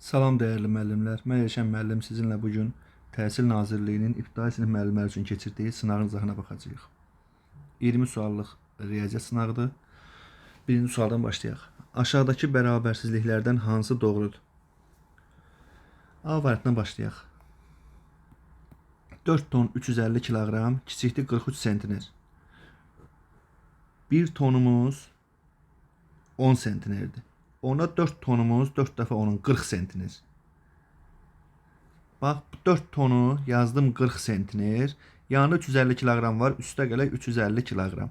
Salam dəyərli müəllimlər. Mən Elşən müəllim sizinlə bu gün Təhsil Nazirliyinin ibtidai sinif müəllimləri üçün keçirdiyi sınağın izahına baxacağıq. 20 suallıq riyaziyyat sınağıdır. Birinci sualdan başlayaq. Aşağıdakı bərabərsizliklərdən hansı doğrudur? A variantından başlayaq. 4 ton 350 kiloqram, kiçikdir 43 sentiner. 1 tonumuz 10 sentinerdir. Ona 4 tonumuz 4 dəfə onun 40 sentiner. Bax, bu 4 tonu yazdım 40 sentiner. Yanında 350 kiloqram var, üstə gələk 350 kiloqram.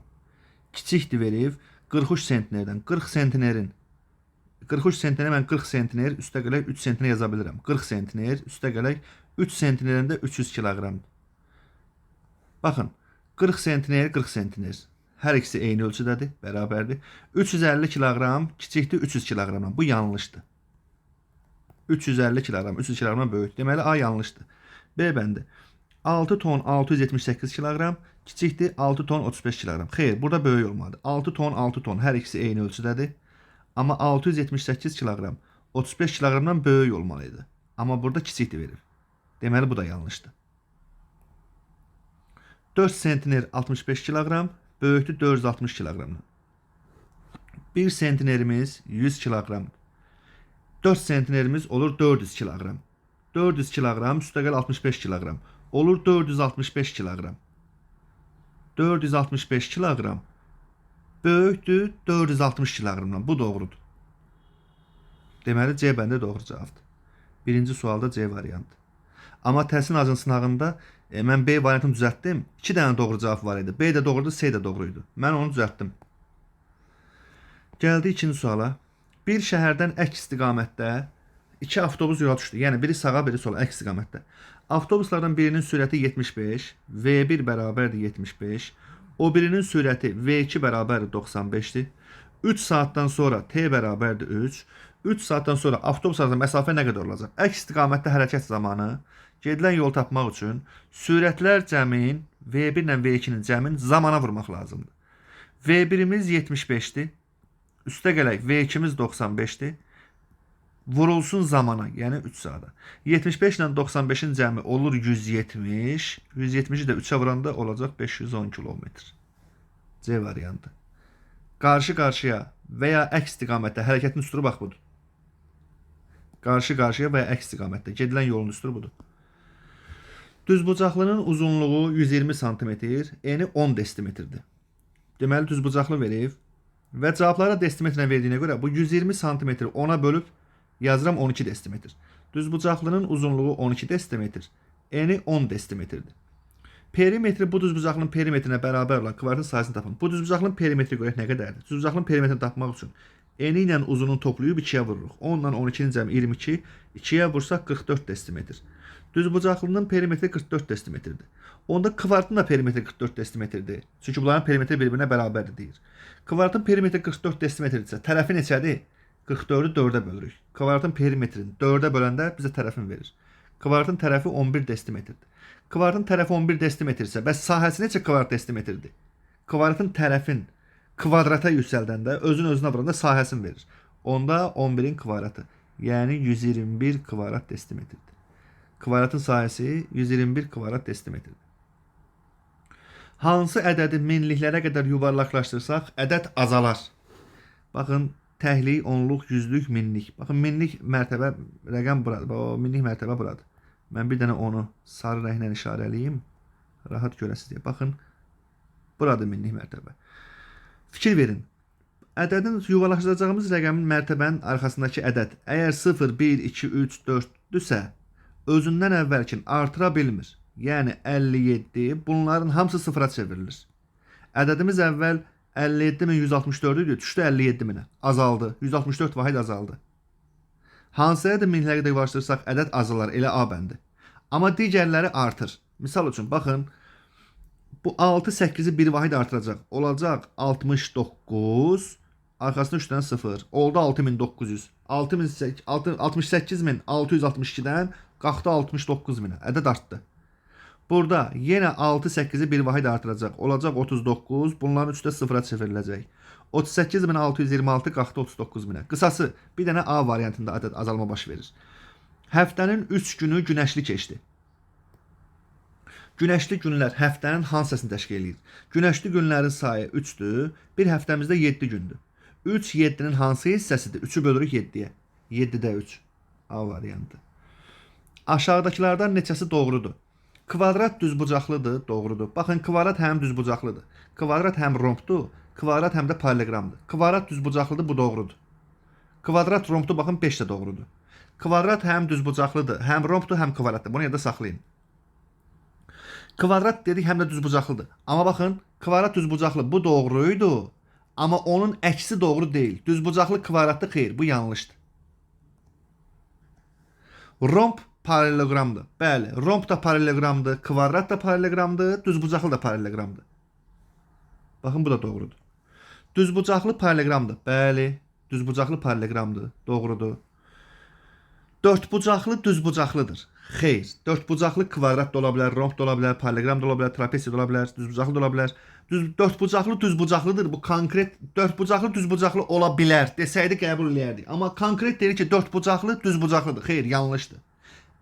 Kiçikdir verib 43 sentinerdən. 40 sentinerin 43 sentiner mən 40 sentiner, üstə gələk 3 sentiner yaza bilirəm. 40 sentiner, üstə gələk 3 sentinerin də 300 kiloqramdır. Baxın, 40 sentiner, 40 sentiner. Hər ikisi eyni ölçüdədir, bərabərdir. 350 kiloqram kiçikdir 300 kiloqramdan. Bu yanlışdır. 350 kiloqram 300 kiloqramdan böyükdür. Deməli A yanlışdır. B bəndi. 6 ton 678 kiloqram kiçikdir 6 ton 35 kiloqram. Xeyr, burada böyük olmalıdır. 6 ton 6 ton hər ikisi eyni ölçüdədir. Amma 678 kiloqram 35 kiloqramdan böyük olmalıydı. Amma burada kiçikdir verir. Deməli bu da yanlışdır. 4 sentiner 65 kiloqram böyükdür 460 kiloqramdan. 1 sentinerimiz 100 kiloqram. 4 sentinerimiz olur 400 kiloqram. 400 kiloqram üstəgəl 65 kiloqram. Olur 465 kiloqram. 465 kiloqram böyükdür 460 kiloqramdan. Bu doğrudur. Deməli C bəndə doğru cavabdır. Birinci sualda C variantı. Amma təhsil nazirinin sınağında e, mən B variantını düzəltdim. 2 dənə doğru cavab var idi. B də doğrudur, C də doğruydu. Mən onu düzəltdim. Gəldi ikinci suala. Bir şəhərdən əks istiqamətdə iki avtobus yola düşdü. Yəni biri sağa, biri sola əks istiqamətdə. Avtobuslardan birinin sürəti 75, V1 bərabərdir 75. O birinin sürəti V2 bərabərdir 95-dir. 3 saatdan sonra T bərabərdir 3. 3 saatdan sonra avtobus arasında məsafə nə qədər olacaq? Əks istiqamətdə hərəkət zamanı gedilən yol tapmaq üçün sürətlər cəmin V1 ilə V2-nin cəmin zamana vurmaq lazımdır. V1-imiz 75-dir. Üstə gələk V2-miz 95-dir. Vurulsun zamana, yəni 3 saata. 75 ilə 95-in cəmi olur 170. 170-i də 3-ə vuranda olacaq 510 kilometr. C variantı. Qarşı qarşıya və ya əks istiqamətdə hərəkətin üstürü bax budur. Qarşı qarşıya və ya əks istiqamətdə gedilən yolun üstürü budur. Düzbucaqlının uzunluğu 120 sm, eni 10 desimetrdir. Deməli düzbucaqlı verib və cavabları desimetrlə verdiyinə görə bu 120 sm 10-a bölüb yazıram 12 desimetr. Düzbucaqlının uzunluğu 12 desimetr, eni 10 desimetrdir. Perimetri bu düzbucaqlının perimetrinə bərabər olan kvadratin sayısını tapın. Bu düzbucaqlının perimetri görək nə qədərdir? Düzbucaqlının perimetrini tapmaq üçün eni ilə uzunun toplayıb 2-yə vururuq. 10 ilə 12-nin cəmi 22, 2-yə vursaq 44 desimetr. Düzbucaqlının perimetri 44 desimetrdir. Onda kvadratın da perimetri 44 desimetrdir. Çünki bunların perimetri bir-birinə bərabərdir deyir. Kvadratın perimetri 44 desimetrdirsə, tərəfi neçədir? 44-ü 4-ə bölürük. Kvadratın perimetrini 4-ə böləndə bizə tərəfini verir. Kvadratın tərəfi 11 desimetrdir. Kvadratın tərəfi 11 desimetrsə, bəs sahəsi neçə kvadrat desimetrdir? Kvadratın tərəfin kvadrata yüksəldəndə, özün özünə vuranda sahəsini verir. Onda 11-in kvadratı, yəni 121 kvadrat desimetrdir. Kvadratın sahəsi 121 kvadrat desimetrdir. Hansı ədədi minliklərə qədər yuvarlaqlaşdırsaq, ədəd azalar. Baxın, təhlik, onluq, yüzlük, minlik. Baxın, minlik mərtəbə rəqəm buradır. O minlik mərtəbə buradır. Mən bir dənə onu sarı rənglə işarələyim. Rahat görəsiniz deyə. Baxın, buradır minlik mərtəbə. Fikir verin. Ədədin yuvarlaşdıracağımız rəqəmin mərtəbənin arxasındakı ədəd əgər 0, 1, 2, 3, 4-düsə, özündən əvvəlkin artıra bilmir. Yəni 57, bunların hamısı sıfıra çevrilir. Ədədimiz əvvəl 57164 idi, düşdü 57 minə. Azaldı. 164 vahid azaldı. Hansıya da minlərə də yuvarlaşdırsaq ədəd azalar, elə A bəndi. Amma digərləri artır. Misal üçün, baxın, bu 6 8-i bir vahid artıracaq. Olacaq 69, arxasında 3 dənə 0. Oldu 6900. 68662-dən qalxdı 69 minə. Ədəd artdı. Burada yenə 6 8-i bir vahid artıracaq. Olacaq 39. Bunların üçü də sıfıra çevriləcək. 38626 qalxdı 39 minə. Qısası bir dənə A variantında ədəd azalma baş verir. Həftənin 3 günü günəşli keçdi. Günəşli günlər həftənin hansısını təşkil edir? Günəşli günlərin sayı 3-dür. Bir həftəmizdə 7 gündür. 3 7-nin hansı hissəsidir? 3-ü bölürük 7-yə. 7-də 3. A variantı. Aşağıdakılardan neçəsi doğrudur? Kvadrat düzbucaqlıdır, doğrudur. Baxın, kvadrat həm düzbucaqlıdır. Kvadrat həm rombdur, kvadrat həm də paralleqramdır. Kvadrat düzbucaqlıdır, bu doğrudur. Kvadrat rombdur, baxın 5 də doğrudur. Kvadrat həm düzbucaqlıdır, həm rombdur, həm kvadratdır. Bunu yada saxlayın. Kvadrat dedik həm də düzbucaqlıdır. Amma baxın, kvadrat düzbucaqlı bu doğruydu. Amma onun əksi doğru deyil. Düzbucaqlı kvadratlı xeyr, bu yanlışdır. Romb paralelogramdır. Bəli, romb da paralelogramdır, kvadrat da paralelogramdır, düzbucaqlı da paralelogramdır. Baxın bu da doğrudur. Düzbucaqlı paralelogramdır. Bəli, düzbucaqlı paralelogramdır. Doğrudur. Dörtbucaqlı düzbucaqlıdır. Xeyr, dörtbucaqlı kvadrat da ola bilər, romb da ola bilər, parallelogram da ola bilər, trapesiya da ola bilər, düzbucaqlı da ola bilər. Düz dörtbucaqlı düzbucaqlıdır. Bu konkret dörtbucaqlı düzbucaqlı ola bilər desəydi qəbul eləyərdik. Amma konkret deyir ki, dörtbucaqlı düzbucaqlıdır. Xeyr, yanlışdır.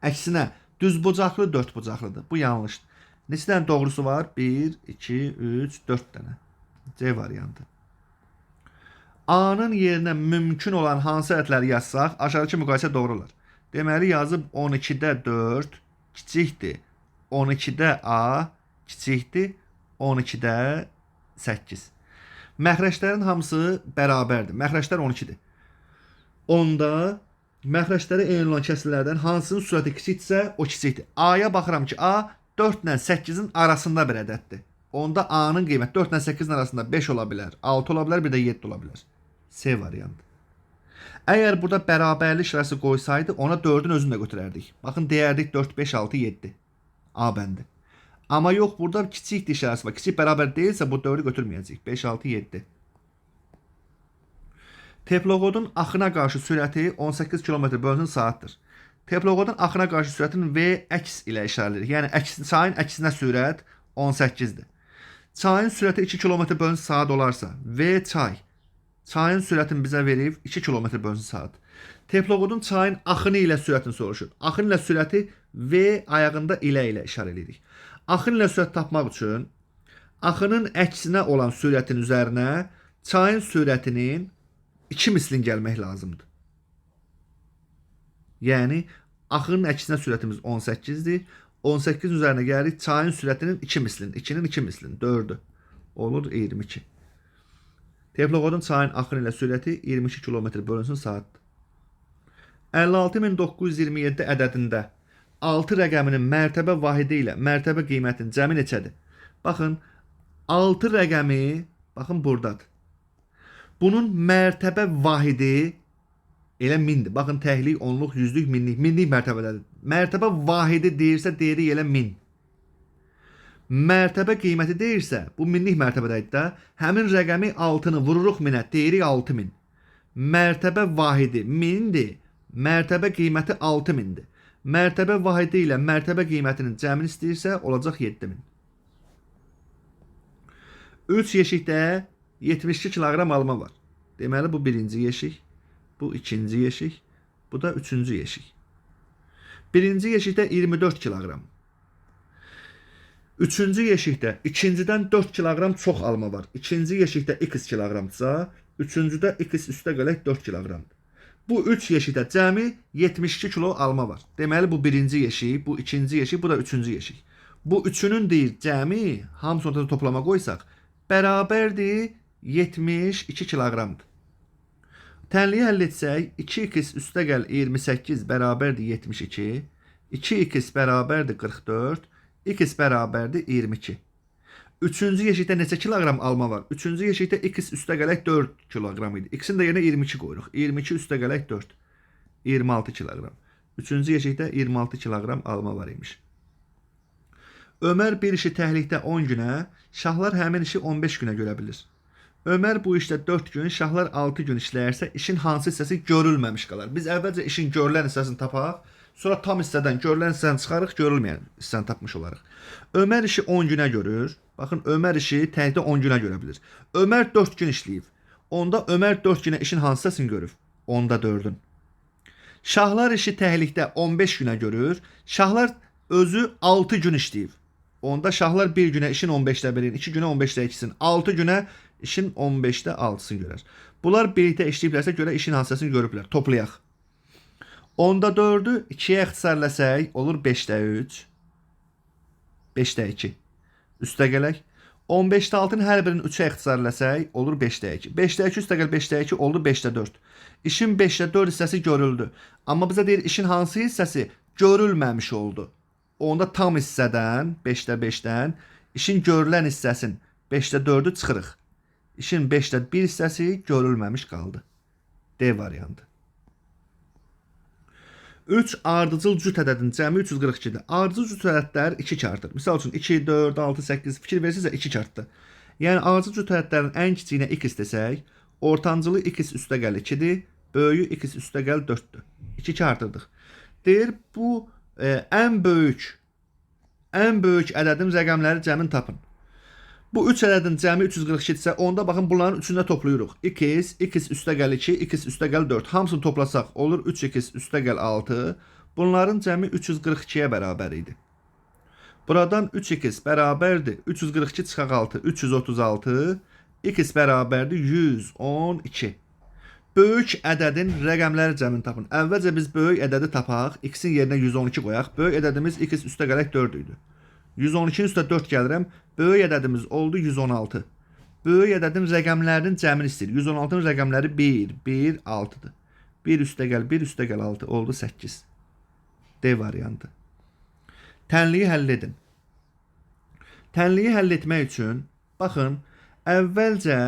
Əksinə, düzbucaqlı dörtbucaqlıdır. Bu yanlışdır. Neçə dənə doğrusu var? 1, 2, 3, 4 dənə. C variantı. A-nın yerinə mümkün olan hansı ədədləri yazsaq, aşağıdakı müqayisə doğru olar. Deməli yazıb 12-də 4 kiçikdir. 12-də A kiçikdir. 12-də 8. Məxrəclərin hamısı bərabərdir. Məxrəclər 12-dir. Onda məxrəcləri eyni olan kəsrlərdən hansının sürəti kiçikdirsə, o kiçikdir. A-ya baxıram ki, A 4 ilə 8-in arasında bir ədəddir. Onda A-nın qiyməti 4 ilə 8-in arasında 5 ola bilər, 6 ola bilər, bir də 7 ola bilər. C variantı. Əgər burada bərabərlik şirəsi qoysaydı, ona 4-ün özünü də götürərdik. Baxın, deyərdik 4, 5, 6, 7. A bəndi. Amma yox, burada kiçik işarəsi var. Kiçik bərabər deyilsə, bu 4-ü götürməyəcəyik. 5, 6, 7. Teploqodun axına qarşı sürəti 18 km bölünsün saatdır. Teploqodun axına qarşı sürətin V əks ilə işarələyirik. Yəni əks, çayın əksinə sürət 18-dir. Çayın sürəti 2 km bölünsün saat olarsa, V çay çayın sürətini bizə verib 2 km bölünsün saat. Teploqodun çayın axını ilə sürətini soruşur. Axın ilə sürəti V ayağında ilə ilə işarə edirik. Axın ilə sürət tapmaq üçün axının əksinə olan sürətin üzərinə çayın sürətinin 2 mislin gəlmək lazımdır. Yəni axının əksinə sürətimiz 18-dir. 18 üzərinə gəlirik çayın sürətinin 2 mislin, 2-nin 2 mislin, 4-ü olur 22. Teploqodun çayın axını ilə sürəti 22 km bölünsün saatdır. 56927 ədədində 6 rəqəminin mərtəbə vahidi ilə mərtəbə qiymətinin cəmi neçədir? Baxın, 6 rəqəmi baxın burdadır. Bunun mərtəbə vahidi elə mindir. Baxın, təhlik, onluq, yüzlük, minlik, minlik mərtəbədədir. Mərtəbə vahidi deyirsə, deyirik elə min. Mərtəbə qiyməti deyirsə, bu minlik mərtəbədədir də, həmin rəqəmi 6-nı vururuq minə, deyirik 6000. Mərtəbə vahidi 1000-dir, mərtəbə qiyməti 6000-dir. Mərtəbə vahidi ilə mərtəbə qiymətinin cəmini istəyirsə, olacaq 7000. 3 yeşikdə 72 kiloqram alma var. Deməli bu birinci yeşik, bu ikinci yeşik, bu da üçüncü yeşik. Birinci yeşikdə 24 kiloqram. Üçüncü yeşikdə ikincidən 4 kiloqram çox alma var. İkinci yeşikdə x kiloqramdsa, üçüncüdə x üstə gələk 4 kiloqramdır. Bu 3 yeşikdə cəmi 72 kilo alma var. Deməli bu birinci yeşik, bu ikinci yeşik, bu da üçüncü yeşik. Bu üçünün deyir cəmi hamısını ortada toplama qoysaq bərabərdir 72 kiloqramdır. Tənliyi həll etsək 2x üstə gəl 28 bərabərdir 72. 2x bərabərdir 44. x bərabərdir 22. Üçüncü yeşikdə neçə kiloqram alma var? Üçüncü yeşikdə x üstə gələk 4 kiloqram idi. X-in də yerinə 22 qoyuruq. 22 üstə gələk 4. 26 kiloqram. Üçüncü yeşikdə 26 kiloqram alma var imiş. Ömər bir işi təhlikdə 10 günə, şahlar həmin işi 15 günə görə bilir. Ömər bu işdə 4 gün, şahlar 6 gün işləyərsə, işin hansı hissəsi görülməmiş qalar. Biz əvvəlcə işin görülən hissəsini tapaq, sonra tam hissədən görülən hissəni çıxarıq, görülməyən hissəni tapmış olarıq. Ömər işi 10 günə görür. Baxın, Ömər işi təhlikdə 10 günə görə bilir. Ömər 4 gün işləyib. Onda Ömər 4 günə işin hansı hissəsini görüb? Onda 4-ün. Şahlar işi təhlikdə 15 günə görür. Şahlar özü 6 gün işləyib. Onda şahlar bir günə işin 15-də birini, 2 günə 15-də ikisini, 6 günə işin 15-də 6-sını görər. Bunlar birlikdə işləyiblərsə görə işin hansısını görüblər. Toplayaq. Onda 4-ü 2-yə ixtisarləsək olur 5-də 3. 5-də 2. Üstə gələk. 15-də 6-nın hər birinin 3-ə ixtisarləsək olur 5-də 2. 5-də 2 üstə gəl 5-də 2 oldu 5-də 4. İşin 5-də 4 hissəsi görüldü. Amma bizə deyir işin hansı hissəsi görülməmiş oldu. Onda tam hissədən 5-də 5-dən işin görülən hissəsin 5-də 4-ü çıxırıq. İşin 5-də 1 hissəsi görülməmiş qaldı. D variantı. 3 ardıcıl cüt ədədin cəmi 342-dir. Ardıcıl cüt ədədlər 2 kartdır. Misal üçün 2, 4, 6, 8 fikir versiniz 2 kartdır. Yəni ardıcıl cüt ədədlərin ən kiçiyinə x desək, ortancılı x üstə gəl 2-dir, böyüyü x üstə gəl 4-dür. 2 kartıdıq. Deyir bu e, ən böyük ən böyük ədədin rəqəmləri cəmin tapın. Bu 3 ədədin cəmi 342-dirsə, onda baxın bunların üçünü də toplayırıq. x, x üstə gəl 2, x üstə gəl 4. Hamısını toplasaq olur 3x üstə gəl 6. Bunların cəmi 342-yə bərabər idi. Buradan 3x bərabərdir. 342 çıxaq 6, 336. x bərabərdir 112. Böyük ədədin rəqəmləri cəmini tapın. Əvvəlcə biz böyük ədədi tapaq, x-in yerinə 112 qoyaq. Böyük ədədimiz x üstə gələk 4 idi. 112-nin üstə 4 gəlirəm. Böyük ədədimiz oldu 116. Böyük ədədin rəqəmlərinin cəmini istəyir. 116-nın rəqəmləri 1, 1, 6-dır. 1 üstə gəl, 1 üstə gəl 6 oldu 8. D variantı. Tənliyi həll edin. Tənliyi həll etmək üçün baxın, əvvəlcə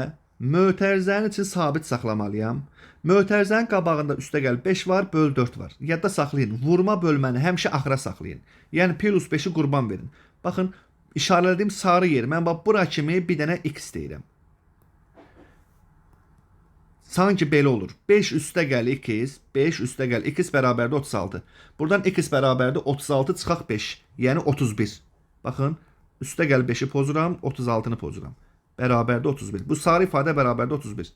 mötərizənin için sabit saxlamalıyam. Mötərizənin qabağında üstə gəl 5 var, böl 4 var. Yadda saxlayın. Vurma bölməni həmişə axıra saxlayın. Yəni plus 5-i qurban verin. Baxın, işarələdiyim sarı yer. Mən bax bura kimi bir dənə x deyirəm. Sanki belə olur. 5 üstə gəl 2, 5 üstə gəl 2 bərabərdir 36. Buradan x bərabərdir 36 çıxaq 5, yəni 31. Baxın, üstə gəl 5-i pozuram, 36-nı pozuram. Bərabərdir 31. Bu sarı ifadə bərabərdir 31.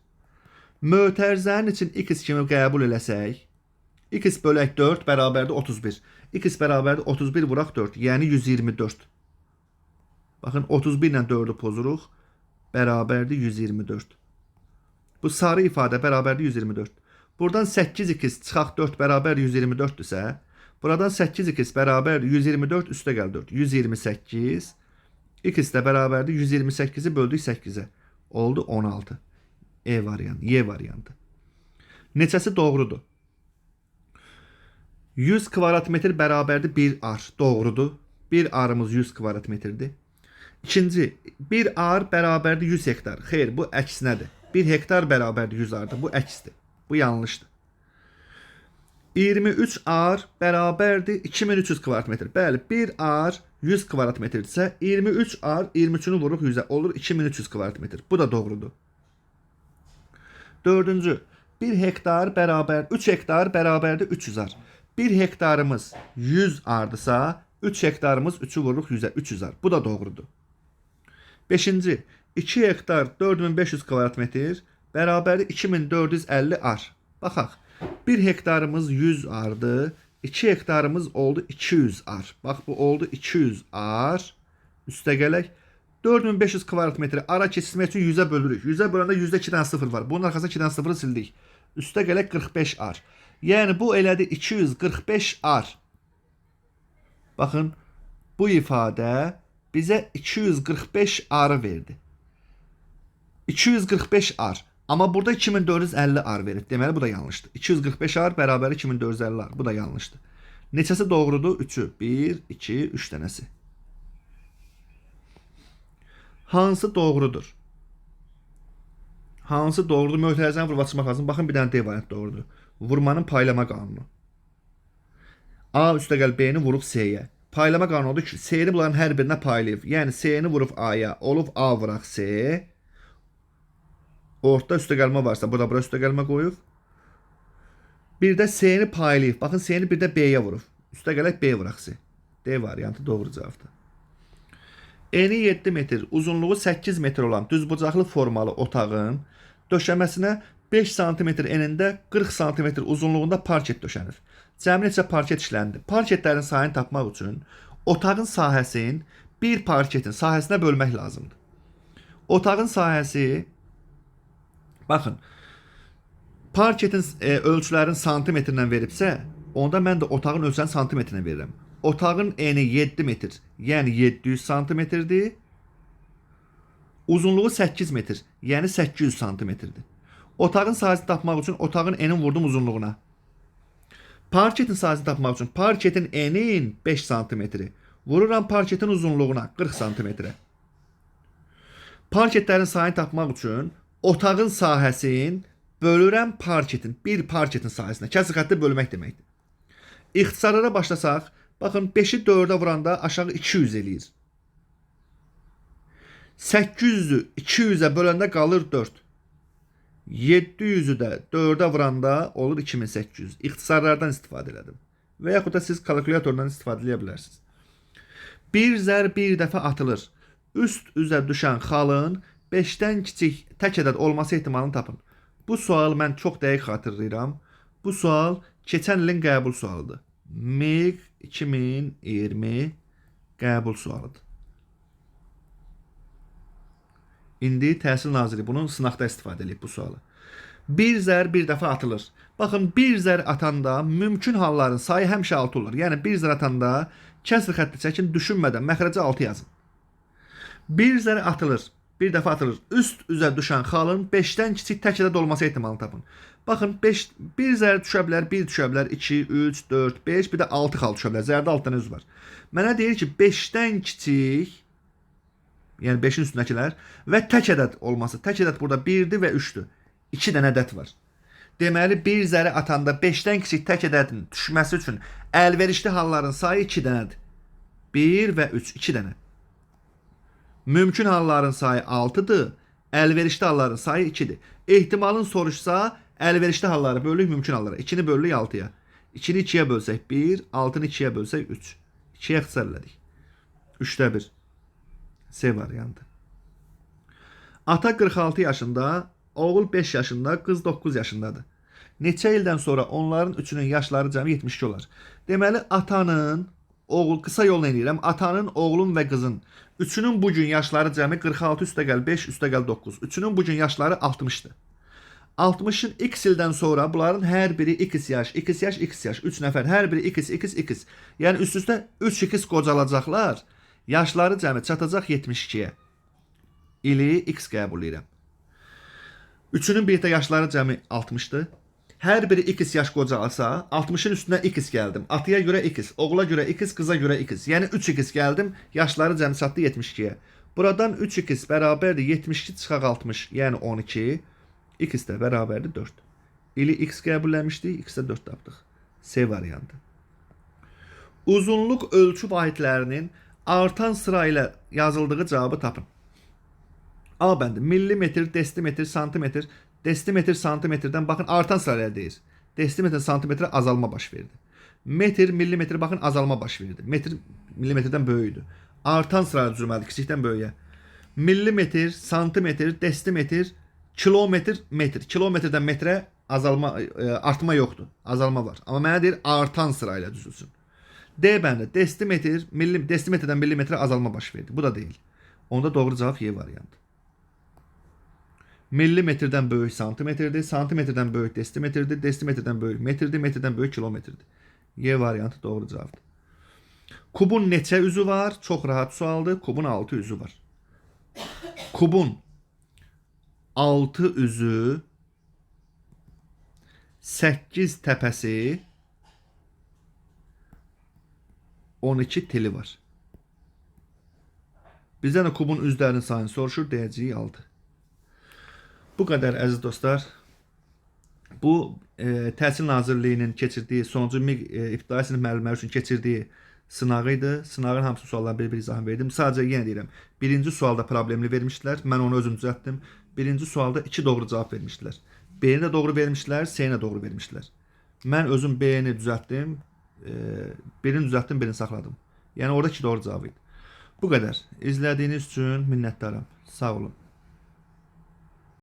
Mötərizənin için x kimi qəbul eləsək, x bölək 4 bərabərdir 31. x bərabərdir 31 vuraq 4, yəni 124. Baxın 31 ilə 4-ü pozuruq, bərabərdir 124. Bu sarı ifadə bərabərdir 124. Buradan 8x çıxaq 4 bərabər 124-dürsə, buradan 8x bərabər 124 üstə gəl 4. 128 x də bərabərdir 128-i böldük 8-ə. Oldu 16. E variantı, Y variantı. Neçəsi doğrudur? 100 kvadrat metr bərabərdir 1 ar. Doğrudur. 1 arımız 100 kvadrat. İkinci, 1 ar bərabərdir 100 hektar. Xeyr, bu əksinədir. 1 hektar bərabərdir 100 ardır. Bu əksdir. Bu yanlışdır. 23 ar bərabərdir 2300 kvadrat metr. Bəli, 1 ar 100 kvadrat metrdirsə, 23 ar 23-ünü vururuq 100-ə olur 2300 kvadrat. Bu da doğrudur. Dördüncü, 1 hektar bərabər 3 hektar bərabərdir 300 ar. 1 hektarımız 100 ardısa, 3 hektarımız 3'ü vururuq 100-ə 300 ar. Bu da doğrudur. Beşinci, 2 hektar 4500 kvadrat metr bərabərdir 2450 ar. Baxaq. 1 hektarımız 100 ardı. 2 hektarımız oldu 200 ar. Bax bu oldu 200 ar. Üstə gələk. 4500 kvadrat metr ara keçirmək üçün 100-ə bölürük. 100-ə böləndə 100-də 2 dənə 0 var. Bunun arxasında 2 dənə 0-ı sildik. Üstə gələk 45 ar. Yəni bu elədi 245 ar. Baxın, bu ifadə bizə 245 arı verdi. 245 ar. Amma burada 2450 ar verir. Deməli bu da yanlışdır. 245 ar bərabər 2450 ar. Bu da yanlışdır. Neçəsi doğrudur? 3-ü. 1, 2, 3 dənəsi. Hansı doğrudur? Hansı doğrudur? Mötərizəni vurub açmaq lazım. Baxın bir dənə D variant doğrudur. Vurmanın paylama qanunu. A üstə gəl B-ni vurub C-yə. Paylama qanunu odur ki, C-ni bunların hər birinə paylayıb. Yəni C-ni vurub A-ya, olub A vuraq C. Ortada üstə gəlmə varsa, burada bura üstə gəlmə qoyub. Bir də C-ni paylayıb. Baxın C-ni bir də B-yə vurub. Üstə gələk B vuraq C. D variantı doğru cavabdır. Eni 7 metr, uzunluğu 8 metr olan düzbucaqlı formalı otağın döşəməsinə 5 sm enində 40 sm uzunluğunda parket döşənir. Cəmi neçə parket işləndi? Parketlərin sayını tapmaq üçün otağın sahəsini bir parketin sahəsinə bölmək lazımdır. Otağın sahəsi baxın parketin e, ölçülərin santimetrlə veribsə, onda mən də otağın ölçülərini santimetrlə verirəm. Otağın eni 7 metr, yəni 700 santimetrdir. Uzunluğu 8 metr, yəni 800 santimetrdir. Otağın sahəsini tapmaq üçün otağın enin vurdum uzunluğuna. Parketin sahəsini tapmaq üçün parketin enin 5 santimetri. Vururam parketin uzunluğuna 40 santimetrə. Parketlərin sayını tapmaq üçün otağın sahəsini bölürəm parketin, bir parketin sahəsinə. Kəsik xətti bölmək deməkdir. İxtisarlara başlasaq, baxın 5-i 4-ə vuranda aşağı 200 eləyir. 800-ü 200-ə böləndə qalır 4. 700-ü də 4-ə vuranda olur 2800. İxtisarlardan istifadə elədim. Və yaxud da siz kalkulyatordan istifadə edə bilərsiniz. Bir zər bir dəfə atılır. Üst üzə düşən xalın 5-dən kiçik tək ədəd olması ehtimalını tapın. Bu sualı mən çox dəqiq xatırlayıram. Bu sual keçən ilin qəbul sualıdır. MİQ 2020 qəbul sualıdır. İndi Təhsil Naziri bunun sınaqda istifadə edib bu sualı. Bir zər bir dəfə atılır. Baxın, bir zər atanda mümkün halların sayı həmişə 6 olur. Yəni bir zər atanda kəsr xətti çəkin, düşünmədən məxrəcə 6 yazın. Bir zər atılır. Bir dəfə atılır. Üst üzə düşən xalın 5-dən kiçik tək ədəd olması ehtimalını tapın. Baxın, 5 bir zər düşə bilər, 1 düşə bilər, 2, 3, 4, 5, bir də 6 xal düşə bilər. Zərdə 6 dənə üz var. Mənə deyir ki, 5-dən kiçik yəni 5-in üstündəkilər və tək ədəd olması. Tək ədəd burada 1-dir və 3-dür. 2 dənə ədəd var. Deməli, bir zəri atanda 5-dən kiçik tək ədədin düşməsi üçün əlverişli halların sayı 2 dənədir. 1 və 3, 2 dənə. Mümkün halların sayı 6-dır. Əlverişli halların sayı 2-dir. Ehtimalın soruşsa, əlverişli halları bölürük mümkün hallara. 2-ni bölürük 6-ya. 2-ni 2-yə bölsək 1, 6-nı 2-yə bölsək 3. 2-yə ixtisar elədik. 3-də 1. C variantı. Ata 46 yaşında, oğul 5 yaşında, qız 9 yaşındadır. Neçə ildən sonra onların üçünün yaşları cəmi 72 olar. Deməli atanın oğul qısa yolla eləyirəm. Atanın, oğlun və qızın üçünün bu gün yaşları cəmi 46 üstə gəl 5 üstə gəl 9. Üçünün bu gün yaşları 60-dır. 60-ın x ildən sonra bunların hər biri x yaş, x yaş, x yaş, 3 nəfər, hər biri x, x, x. Yəni üst-üstə 3 x qocalacaqlar. Yaşları cəmi çatacaq 72-yə. İli x qəbul edirəm. Üçünün birlikdə yaşları cəmi 60-dır. Hər biri x yaş qocalsa, 60-ın üstünə x gəldim. Atıya görə x, oğula görə x, qıza görə x. Yəni 3x gəldim, yaşları cəmi çatdı 72-yə. Buradan 3x bərabərdir 72 çıxaq 60, yəni 12. x də bərabərdir 4. İli x qəbulləmişdik, x də 4 tapdıq. C variantı. Uzunluq ölçü vahidlərinin artan sıra ilə yazıldığı cavabı tapın. A bəndi millimetr, desimetr, santimetr, desimetr, santimetrdən baxın artan sıra ilə deyir. Desimetr, santimetrə azalma baş verdi. Metr, millimetr baxın azalma baş verdi. Metr millimetrdən böyükdür. Artan sıra ilə düzülməlidir kiçikdən böyüyə. Millimetr, santimetr, desimetr, kilometr, metr. Kilometrdən metrə azalma e, artma yoxdur. Azalma var. Amma mənə deyir artan sıra ilə düzülsün. D bəndə desimetr, millim, desimetrdən millimetrə azalma baş verdi. Bu da deyil. Onda doğru cavab Y variantı. Millimetrdən böyük santimetrdir, santimetrdən böyük desimetrdir, desimetrdən böyük metrdir, metrdən böyük kilometrdir. Y variantı doğru cavabdır. Kubun neçə üzü var? Çox rahat sualdır. Kubun 6 üzü var. Kubun 6 üzü 8 təpəsi 12 teli var. Bizdən də kubun üzlərinin sayını soruşur, deyəcəyik 6. Bu qədər əziz dostlar. Bu e, Təhsil Nazirliyinin keçirdiyi sonuncu MİQ e, ibtidai sinif müəllimləri üçün keçirdiyi sınağı idi. Sınağın hamısı sualları bir-bir izahını verdim. Sadəcə yenə deyirəm, birinci sualda problemli vermişdilər. Mən onu özüm düzəltdim. Birinci sualda iki doğru cavab vermişdilər. B-ni də doğru vermişdilər, C-ni də doğru vermişdilər. Mən özüm B-ni düzəltdim, e, birini düzəltdim, birini saxladım. Yəni orada iki doğru cavab idi. Bu qədər. İzlədiyiniz üçün minnətdaram. Sağ olun.